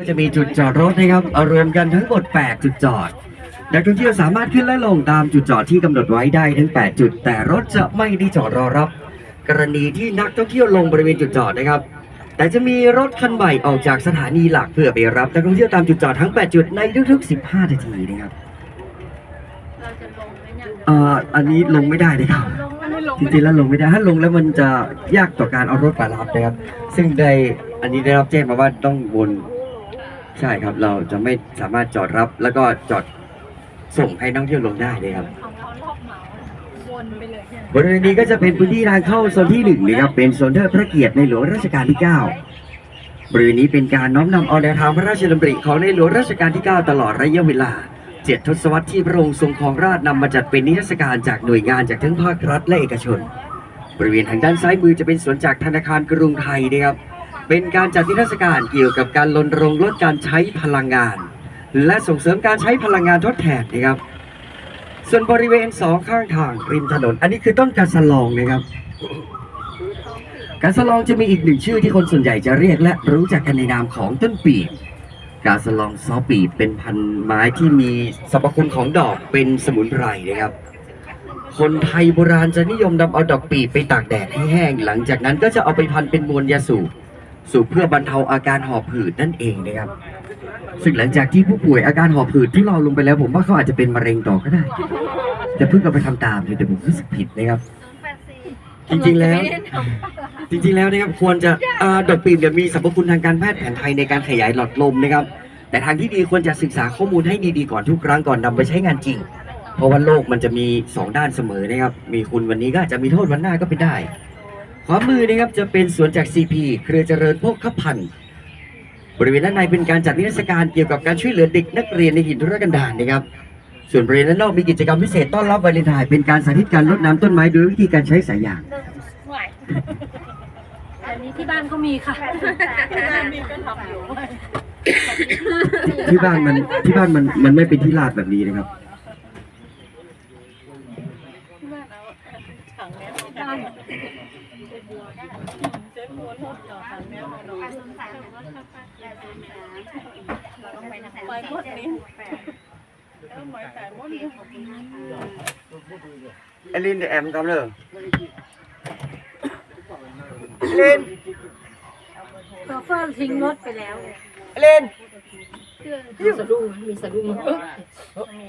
ก็จะมีจุดจอดรถนะครับเอารวมกันทั้งหมด 8 จุดจอด นักท่องเที่ยวสามารถขึ้นและลงตามจุดจอดที่กำหนดไว้ได้ทั้ง 8 จุด แต่รถจะไม่ได้จอดรอรับ กรณีที่นักท่องเที่ยวลงบริเวณจุดจอดนะครับ แต่จะมีรถคันใหม่ออกจากสถานีหลักเพื่อไปรับนักท่องเที่ยวตามจุดจอดทั้ง 8 จุดในทุกๆ 15 นาทีนะครับเราจะลงไหมเนี่ยเอ่ออันนี้ลงไม่ได้นะครับลงไม่ลงจริงๆแล้วลงไม่ได้ถ้าลงแล้วมันจะยากต่อการเอารถมารับนะครับ ซึ่งได้อันนี้ได้รับแจ้งมาว่าต้องวน ใช่ครับเราจะไม่สามารถจอดรับแล้วก็จอดส่งให้นักท่องเที่ยวลงได้เลยครับ ของเรารอบเหมาวนไปเลยเนี่ยบริเวณนี้ก็จะเป็นพื้นที่ทางเข้าโซนที่หนึ่งนะครับเป็นโซนเทิดพระเกียรติในหลวงรัชกาลที่ 9 บริเวณนี้เป็นการน้อมนำเอาแนวทางพระราชดำริของในหลวงรัชกาลที่ 9 ตลอดระยะเวลาเจ็ดทศวรรษที่พระองค์ทรงครองราชย์นำมาจัดเป็นนิทรรศการจากหน่วยงานจากทั้งภาครัฐและเอกชน บริเวณทางด้านซ้ายมือจะเป็นสวนจากธนาคารกรุงไทยนะครับ เป็นการจัดนิทรรศการเกี่ยวกับการรณรงค์ลดการใช้พลังงาน และส่งเสริมการใช้พลังงานทดแทนนะครับ ส่วนบริเวณสองข้างทางริมถนน อันนี้คือต้นกาสลองนะครับกาสลองจะมีอีกหนึ่งชื่อที่คนส่วนใหญ่จะเรียกและรู้จักกันในนามของต้นปีบกาสลองซอปีบเป็นพันธุ์ไม้ที่มีสรรพคุณของดอกเป็นสมุนไพรนะครับ คนไทยโบราณจะนิยมนำเอาดอกปีบไปตากแดดให้แห้ง หลังจากนั้นก็จะเอาไปพันเป็นมวลยาสูบ สูบเพื่อบรรเทาอาการหอบหืดนั่นเองนะครับ ซึ่งหลังจากที่ผู้ป่วยอาการหอบหืดที่เราลงไปแล้วผมว่าเขาอาจจะเป็นมะเร็งต่อก็ได้ แต่เพิ่งเอาไปทำตามเลยแต่ผมรู้สึกผิดนะครับ จริงๆแล้ว จริงๆแล้วนะครับควรจะดอกปีบเนี่ยวมีสรรพคุณทางการแพทย์แผนไทยในการขยายหลอดลมนะครับ แต่ทางที่ดีควรจะศึกษาข้อมูลให้ดีๆก่อนทุกครั้งก่อนนำไปใช้งานจริง เพราะว่าโลกมันจะมีสองด้านเสมอนะครับ มีคุณวันนี้ก็อาจจะมีโทษวันหน้าก็เป็นได้ ขวามือนะครับจะเป็นสวนจาก CP เครือเจริญโภคพันธ์บริเวณด้านในเป็นการจัดนิทรรศการเกี่ยวกับการช่วยเหลือเด็กนักเรียนในถิ่นทุรกันดารนะครับ ส่วนบริเวณด้านนอกมีกิจกรรมพิเศษต้อนรับวาเลนไทน์เป็นการสาธิตการรดน้ำต้นไม้โดยวิธีการใช้สายยางไหวอันนี้ที่บ้านก็มีค่ะที่บ้านมีก็ทำอยู่ที่บ้านมันที่บ้านมันมันไม่เป็นที่ลาดแบบนี้นะครับ ที่บ้านเอาถังแมวที่บ้านเจ๊บัวรถจอดถังแมวเรา ไปหมดนี้แล้วหมายแต่หมดนี้ไอลินเดี๋ยวแอมทำเลยลินโชเฟอร์ทิ้งรถไปแล้วลินมีสะดุ้งมีสะดุ้ง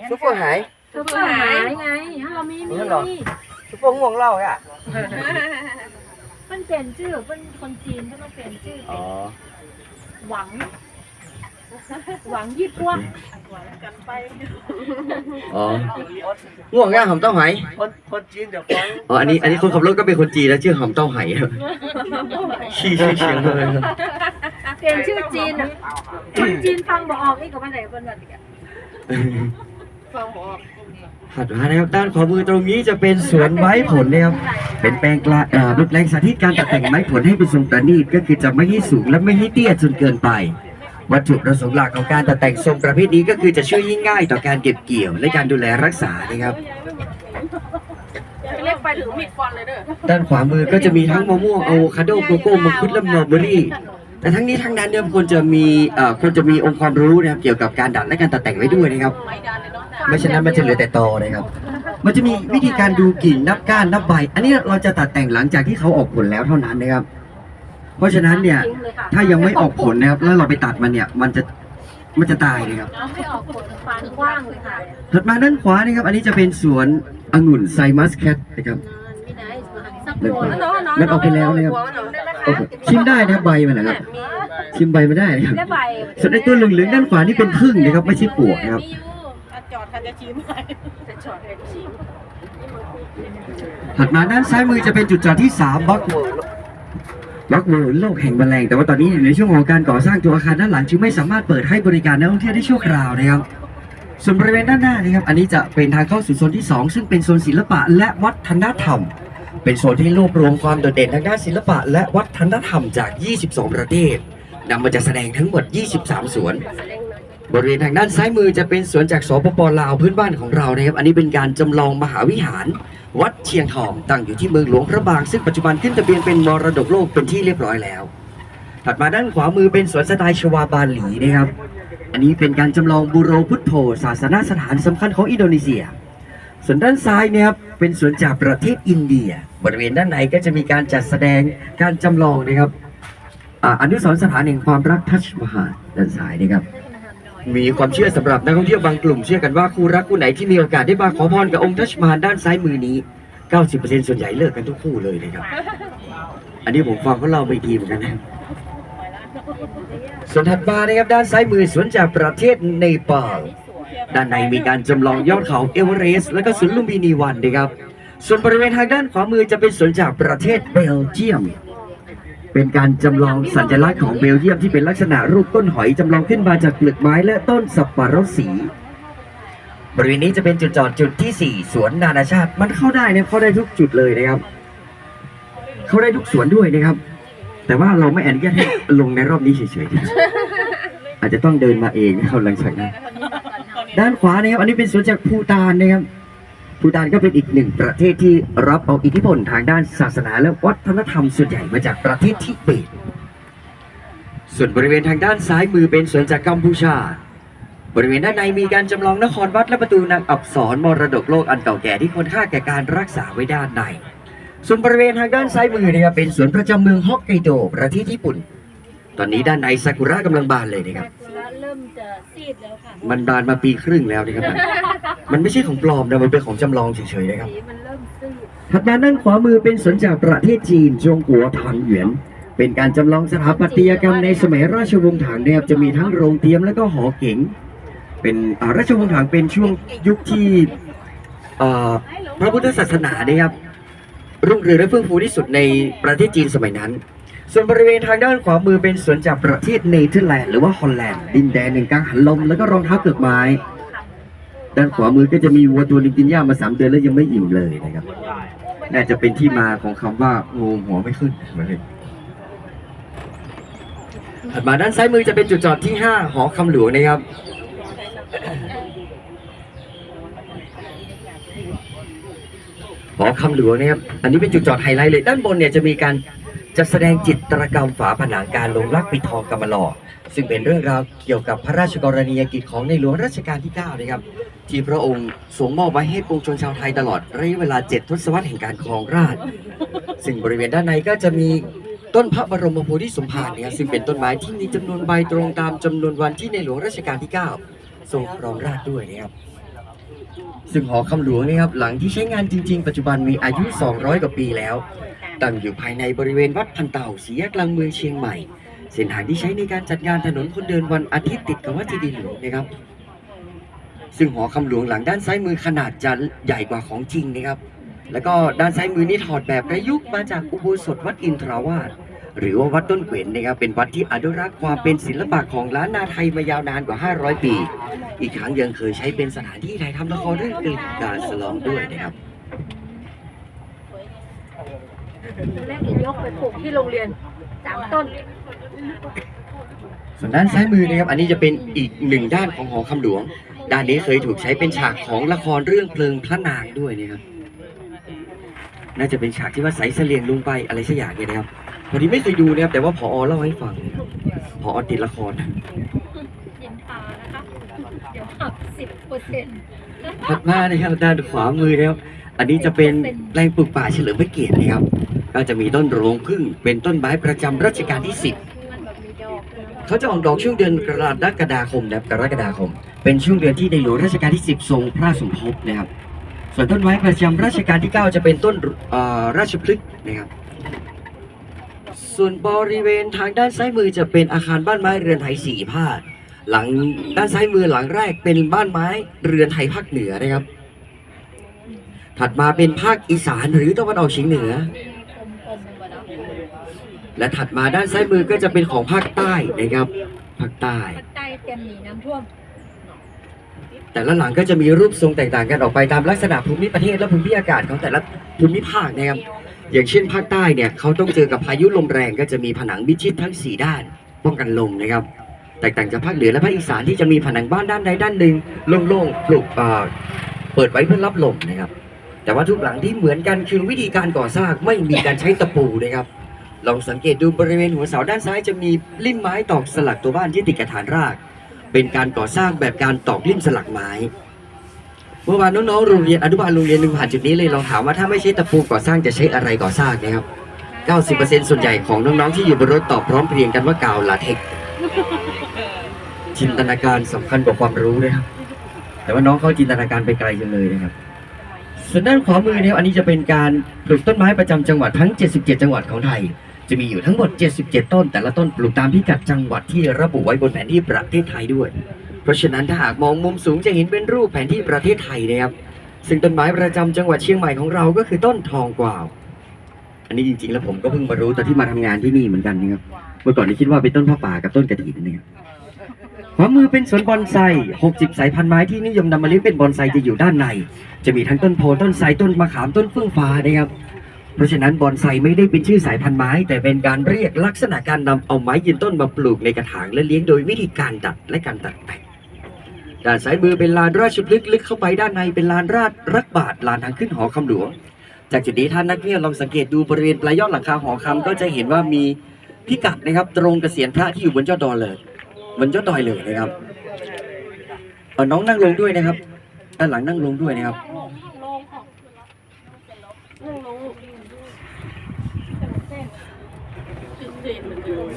ซุปเปอร์หายโชเฟอร์หายไงเรามีมีซุปเปอร์ง่วงเล่าอะมันเปลี่ยนชื่อเป็นคนจีนก็ต้องเปลี่ยนชื่อ อ๋อ หวัง หวังยี่ปั้วหวังกันไปอ๋อง่วงง่าหอมเต้าไหคนคนจีนเดี๋ยวฟ้องอ๋ออันนี้อันนี้คนขับรถก็เป็นคนจีนแล้วชื่อหอมเต้าไหครับชี้ชี้เชียงเลยครับเปลี่ยนชื่อจีนอะคนจีนฟังบอกออกนี่กับมันไหนคนแบบนี้ฟังบอกออกถัดมานะครับด้านขวามือตรงนี้จะเป็นสวนไม้ผลนะครับเป็นแปลงกลาเอ่อเป็นแปลงสาธิตการตัดแต่งไม้ผลให้เป็นทรงประณีตก็คือจะไม่ให้สูงและไม่ให้เตี้ยจนเกินไป วัตถุประสงค์หลักของการตัดแต่งทรงประเภทนี้ก็คือจะช่วยยิ่งง่ายต่อการเก็บเกี่ยว และการดูแลรักษานะครับเรียกไปถือมีดฟันเลยเด้อด้านขวามือก็จะมีทั้งมะม่วงอะโวคาโดโกโก้มังคุดและมอลเบอรี่ แต่ทั้งนี้ทั้งนั้นเนี่ยควรจะมีเอ่อควรจะมีองค์ความรู้นะครับเกี่ยวกับการดัดและการตัดแต่งไว้ด้วยนะครับ ไม่ดันเลยเนาะไม่ฉะนั้นมันจะเหลือแต่ตอนะครับ มันจะมีวิธีการดูกิ่งนับก้านนับใบ อันนี้เราจะตัดแต่งหลังจากที่เขาออกผลแล้วเท่านั้นนะครับ เพราะฉะนั้นเนี่ยถ้ายังไม่ออกผลนะครับแล้วเราไปตัดมันเนี่ยมันจะมันจะตายนะครับเราไม่ออกผลฟันกว้างเลยค่ะถัดมาด้านขวานี่ครับ อันนี้จะเป็นสวนองุ่นไซมัสแคทนะครับไม่ได้สักเดี๋ยวคนมันออกไปแล้วนะครับโอ้โหชิมได้นะครับใบมันนะครับชิมใบมันได้นะครับและใบส่วนไอ้ตัวเหลืองๆด้านขวานี่เป็นพึ่งนะครับไม่ใช่ปลวกนะครับจอดคันจะชิมไปจะจอดจะชิมถัดมาด้านซ้ายมือจะเป็นจุดจอดที่3บล็อกเวิร์บ ล็อกเวิร์โลกแห่งแมลงแต่ว่าตอนนี้อยู่ในช่วงของการก่อสร้างตัวอาคารด้านหลังจึงไม่สามารถเปิดให้บริการนักท่องเที่ยวได้ชั่วคราวนะครับส่วนบริเวณด้านหน้านะครับ อันนี้จะเป็นทางเข้าสู่โซนที่ 2 ซึ่งเป็นโซนศิลปะและวัฒนธรรม เป็นโซนที่รวบรวมความโดดเด่นทางด้านศิลปะ และวัฒนธรรมจาก 22 ประเทศนำมาจัดแสดงทั้งหมด 23 สวน บริเวณทางด้านซ้ายมือจะเป็นสวนจากสปปลาวพื้นบ้านของเรานะครับ อันนี้เป็นการจำลองมหาวิหารวัดเชียงทองตั้งอยู่ที่เมืองหลวงพระบาง ซึ่งปัจจุบันขึ้นทะเบียนเป็นมรดกโลกเป็นที่เรียบร้อยแล้ว ถัดมาด้านขวามือเป็นสวนสไตล์ชวาบาหลีนะครับ อันนี้เป็นการจำลองบูโรพุทโธศาสนสถานสำคัญของอินโดนีเซีย ส่วนด้านซ้ายเนี่ยครับเป็นสวนจากประเทศอินเดีย บริเวณด้านในก็จะมีการจัดแสดงการจำลองนะครับอาอนุสรณ์สถานแห่งความรักทัชมหาด้านซ้ายนะครับ มีความเชื่อสำหรับนักท่องเที่ยวบางกลุ่มเชื่อกันว่าคู่รักคู่ไหนที่มีโอกาสได้มาขอพรกับองค์ทัชมาลด้านซ้ายมือนี้ 90%ส่วนใหญ่เลิกกันทุกคู่เลยนะครับ อันนี้ผมฟังเขาเล่าไม่ดีเหมือนกันนะส่วนถัดมานะครับด้านซ้ายมือสวนจากประเทศเนปาลด้านในมีการจำลองยอดเขาเอเวอเรสต์และก็สวนลุมพินีวันนะครับ ส่วนบริเวณทางด้านขวามือจะเป็นสวนจากประเทศเบลเยียม เป็นการจำลองสัญลักษณ์ของเบลเยียมที่เป็นลักษณะรูปต้นหอยจำลองขึ้นมาจากเปลือกไม้และต้นสับปะรดสี บริเวณนี้จะเป็นจุดจอดจุดที่ 4 สวนนานาชาติมันเข้าได้เนี่ยเข้าได้ทุกจุดเลยนะครับ เข้าได้ทุกสวนด้วยนะครับ แต่ว่าเราไม่อนุญาตให้ลงในรอบนี้เฉยๆอาจจะต้องเดินมาเองนะครับหลังจากนั้นด้านขวานะครับอันนี้เป็นสวนจากภูตานนะครับ ภูตานก็เป็นอีกหนึ่งประเทศที่รับเอาอิทธิพลทางด้านศาสนาและวัฒนธรรมส่วนใหญ่มาจากประเทศทิเบต ส่วนบริเวณทางด้านซ้ายมือเป็นสวนจากกัมพูชา บริเวณด้านในมีการจำลองนครวัดและประตูนางอับสรมรดกโลกอันเก่าแก่ที่ควรค่าแก่การรักษาไว้ด้านใน ส่วนบริเวณทางด้านซ้ายมือนะครับเป็นสวนประจำเมืองฮอกไกโดประเทศญี่ปุ่น ตอนนี้ด้านในซากุระกำลังบานเลยนะครับเริ่มจะซีดแล้วค่ะมันบานมาปีครึ่งแล้วนะครับมันมันไม่ใช่ของปลอมนะมันเป็นของจำลองเฉยๆนะครับ สีมันเริ่มซีดถัดมาด้านขวามือเป็นสวนจากประเทศจีนจงกัวถานเหวียน เป็นการจำลองสถาปัตยกรรมในสมัยราชวงศ์ถังนะครับจะมีทั้งโรงเตรียมและก็หอเก๋ง เป็นอ่าราชวงศ์ถังเป็นช่วงยุคที่เอ่อพระพุทธศาสนาเนี่ยครับรุ่งเรืองและเฟื่องฟูที่สุดในประเทศจีนสมัยนั้น ส่วนบริเวณทางด้านขวามือเป็นสวนจากประเทศเนเธอร์แลนด์หรือว่าฮอลแลนด์ดินแดนแห่งกังหันลมแล้วก็รองเท้าเกือกไม้ ด้านขวามือก็จะมีวัวตัวนึงกินหญ้ามาสามเดือนแล้วยังไม่อิ่มเลยนะครับ น่าจะเป็นที่มาของคำว่างูหัวไม่ขึ้นมือนกันถัดมาด้านซ้ายมือจะเป็นจุดจอดที่ 5 หอคำหลวงนะครับหอคำหลวงนะครับ อันนี้เป็นจุดจอดไฮไลท์เลย ด้านบนเนี่ยจะมีการ จัดแสดงจิตรกรรมฝาผนังการลงรักปิดทองกำมะหล่อซึ่งเป็นเรื่องราวเกี่ยวกับพระราชกรณียกิจของในหลวงรัชกาลที่ 9 นะครับ ที่พระองค์ทรงมอบไว้ให้ปวงชนชาวไทยตลอดระยะเวลา 7 ทศวรรษแห่งการครองราชซึ่งบริเวณด้านในก็จะมีต้นพระบรมโพธิสมภารนะครับซึ่งเป็นต้นไม้ที่มีจำนวนใบตรงตามจำนวนวันที่ในหลวงรัชกาลที่ 9 ทรงครองราชด้วยนะครับ ซึ่งหอคำหลวงนี่ครับหลังที่ใช้งานจริง ๆ ปัจจุบันมีอายุ 200 กว่าปีแล้ว ตั้งอยู่ภายในบริเวณวัดพันเต่าสีแยกกลางเมืองเชียงใหม่ เส้นทางที่ใช้ในการจัดงานถนนคนเดินวันอาทิตย์ติดกับวัดเจดีย์หลวงนะครับ ซึ่งหอคำหลวงหลังด้านซ้ายมือขนาดจะใหญ่กว่าของจริงนะครับ แล้วก็ด้านซ้ายมือนี่ถอดแบบประยุกต์มาจากอุโบสถวัดอินทราวาส หรือว่าวัดต้นเกวนนะครับเป็นวัดที่อนุรักษ์ความเป็นศิลปะของล้านนาไทยมายาวนานกว่า 500 ปี อีกครั้งยังเคยใช้เป็นสถานที่ถ่ายทำละครเรื่องกลิ่นกาสลองด้วยนะครับแรกอีกยกไปปลูกที่โรงเรียนสามต้นส่วนด้านซ้ายมือนะครับ อันนี้จะเป็นอีกหนึ่งด้านของหอคำหลวง ด้านนี้เคยถูกใช้เป็นฉากของละครเรื่องเพลิงพระนางด้วยนะครับ น่าจะเป็นฉากที่ว่าใส่เสลียงลงไปอะไรสักอย่างเนี่ยนะครับ พอดีไม่เคยดูนะครับแต่ว่าพอเล่าให้ฟังนะครับพอติดละครนะยินทานะคะเดี๋ยวหักสิบเปอร์เซ็นต์ถัดมานะครับด้านขวามือนะครับอันนี้จะเป็นแปลงปลูกป่าเฉลิมพระเกียรตินะครับ ก็จะมีต้นโรงผึ้งเป็นต้นไม้ประจำรัชกาลที่10มันแบบมีดอกเลยเขาจะออกดอกช่วงเดือนกรกฎาคมนะครับกรกฎาคม เป็นช่วงเดือนที่ในหลวงรัชกาลที่ 10 ทรงพระสมภพนะครับ ส่วนต้นไม้ประจำรัชกาลที่ 9 จะเป็นต้นเอ่อราชพฤกษ์นะครับ ส่วนบริเวณทางด้านซ้ายมือจะเป็นอาคารบ้านไม้เรือนไทยสี่ภาคหลังด้านซ้ายมือหลังแรกเป็นบ้านไม้เรือนไทยภาคเหนือนะครับ ถัดมาเป็นภาคอีสานหรือตะวันออกเฉียงเหนือกลมๆมาแล้วและถัดมาด้านซ้ายมือก็จะเป็นของภาคใต้นะครับภาคใต้ภาคใต้เตรียมหนีน้ำท่วม แต่ละหลังก็จะมีรูปทรงแตกต่างกันออกไปตามลักษณะภูมิประเทศและภูมิอากาศของแต่ละภูมิภาคนะครับ อย่างเช่นภาคใต้เนี่ยเขาต้องเจอกับพายุลมแรงก็จะมีผนังมิดชิดทั้ง 4 ด้าน ป้องกันลมนะครับ แตกต่างจากภาคเหนือและภาคอีสานที่จะมีผนังบ้านด้านใดด้านหนึ่งโล่งๆปลูกเอ่อเปิดไว้เพื่อรับลมนะครับ แต่ว่าทุกหลังที่เหมือนกันคือวิธีการก่อสร้างไม่มีการใช้ตะปูนะครับลองสังเกตดูบริเวณหัวเสาด้านซ้ายจะมีลิ่มไม้ตอกสลักตัวบ้านที่ติดกับฐานราก เป็นการก่อสร้างแบบการตอกลิ่มสลักไม้ เมื่อวานน้องๆโรงเรียนอนุบาลโรงเรียนหนึ่งผ่านจุดนี้เลยลองถามว่าถ้าไม่ใช้ตะปูก่อสร้างจะใช้อะไรก่อสร้างนะครับ 90%ส่วนใหญ่ของน้องๆที่อยู่บนรถตอบพร้อมเพรียงกันว่ากาวลาเท็กซ์จินตนาการสำคัญกว่าความรู้นะครับ แต่ว่าน้องเขาจินตนาการไปไกลจังเลยนะครับ ส่วนด้านขวามือเนี่ยอันนี้จะเป็นการปลูกต้นไม้ประจำจังหวัดทั้ง 77 จังหวัดของไทย จะมีอยู่ทั้งหมด 77 ต้น แต่ละต้นปลูกตามพิกัดจังหวัดที่ระบุไว้บนแผนที่ประเทศไทยด้วย เพราะฉะนั้นถ้าหากมองมุมสูงจะเห็นเป็นรูปแผนที่ประเทศไทยนะครับ ซึ่งต้นไม้ประจำจังหวัดเชียงใหม่ของเราก็คือต้นทองกวาว อันนี้จริง ๆ แล้วผมก็เพิ่งมารู้ตอนที่มาทำงานที่นี่เหมือนกันนะครับ เมื่อก่อนนี่คิดว่าเป็นต้นผ้าป่ากับต้นกระถิ่นนะครับขวามือเป็นสวนบอนไซ 60 สายพันธุ์ไม้ที่นิยมนำมาเลี้ยงเป็นบอนไซจะอยู่ด้านใน จะมีทั้งต้นโพต้นไทรต้นมะขามต้นเฟื่องฟ้านะครับ เพราะฉะนั้นบอนไซไม่ได้เป็นชื่อสายพันธุ์ไม้ แต่เป็นการเรียกลักษณะการนำเอาไม้ยืนต้นมาปลูกในกระถางและเลี้ยงโดยวิธีการดัดและการตัดแต่ง ด้านซ้ายมือเป็นลานราชพฤกษ์ลึกเข้าไปด้านในเป็นลานราชรักบาทลานทางขึ้นหอคำหลวง จากจุดนี้ท่านนักเที่ยวลองสังเกตดูบริเวณปลายยอดหลังคาหอคำก็จะเห็นว่ามีพิกัดนะครับ ตรงกระเสียนพระที่อยู่บนยอดดอยเลยบนยอดดอยเลยนะครับน้องนั่งลงด้วยนะครับ ด้านหลังนั่งลงด้วยนะครับ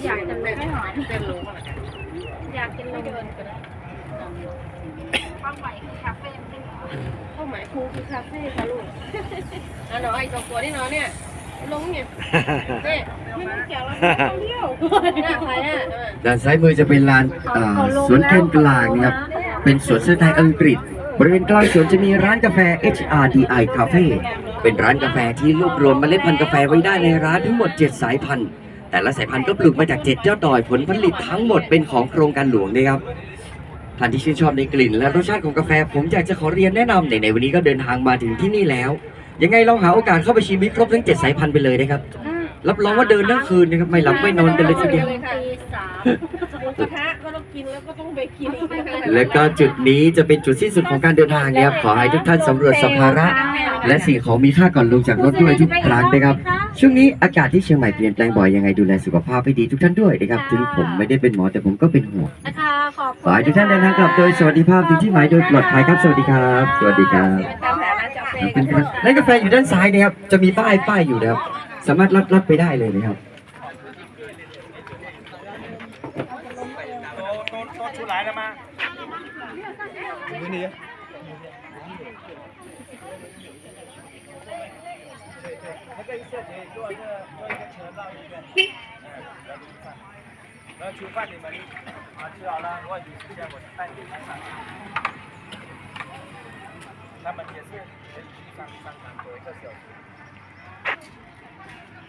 อยากจะไปไม่หอยอยากกินนม ความหมายคือคาเฟ่ไม่หรอเข้าหมายครูคือคาเฟ่ค่ะลูกอะหนอไอ้สองตัวนี่เนาะเนี่ยลงเนี่ยเนี่ยไม่ต้องแกะแล้วไม่ต้องเที่ยวหน้าใครอะเออด้านซ้ายมือจะเป็นลานอ่าสวนเทนกลางนะครับ เป็นสวนสไตล์อังกฤษ บริเวณกลางสวนจะมีร้านกาแฟ HRDI Cafe เป็นร้านกาแฟที่รวบรวมเมล็ดพันธุ์กาแฟไว้ได้ในร้านทั้งหมด 7 สายพันธุ์ แต่ละสายพันธุ์ก็ปลูกมาจาก7ยอดดอยผลผลิตทั้งหมดเป็นของโครงการหลวงนะครับ ท่านที่ชื่นชอบในกลิ่นและรสชาติของกาแฟ ผมอยากจะขอเรียนแนะนำในในวันนี้ก็เดินทางมาถึงที่นี่แล้ว ยังไงลองหาโอกาสเข้าไปชิมให้ครบทั้ง7สายพันธุ์ไปเลยนะครับ รับรองว่าเดินทั้งคืนนะครับไม่หลับไม่นอนกันเลยทีเดียว ตีสาม หมูกระทะก็ต้องกินแล้วก็ต้องไปกินอีกและก็จุดนี้จะเป็นจุดสิ้นสุดของการเดินทางนะครับขอให้ทุกท่านสำรวจสัมภาระ และสิ่งของมีค่าก่อนลงจากรถด้วยทุกครั้งนะครับ ช่วงนี้อากาศที่เชียงใหม่เปลี่ยนแปลงบ่อยยังไงดูแลสุขภาพให้ดีทุกท่านด้วยนะครับถึงผมไม่ได้เป็นหมอแต่ผมก็เป็นห่วง นะคะ ขอบขอให้ทุกท่านเดินทางกลับโดยสวัสดิภาพถึงที่หมายโดยปลอดภัยครับ สวัสดีครับ สวัสดีครับตามแผนร้านกาแฟขอบคุณครับร้านกาแฟอยู่ด้านซ้ายนะครับ จะมีป้ายป้ายอยู่นะครับ สามารถรับรับไปได้เลยนะครับ 那个一设计做这做一个车绕一圈，然后吃饭你们啊吃好了，我有时间我带你们上。他们也是可以去上上班多一个小时，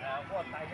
然后待着。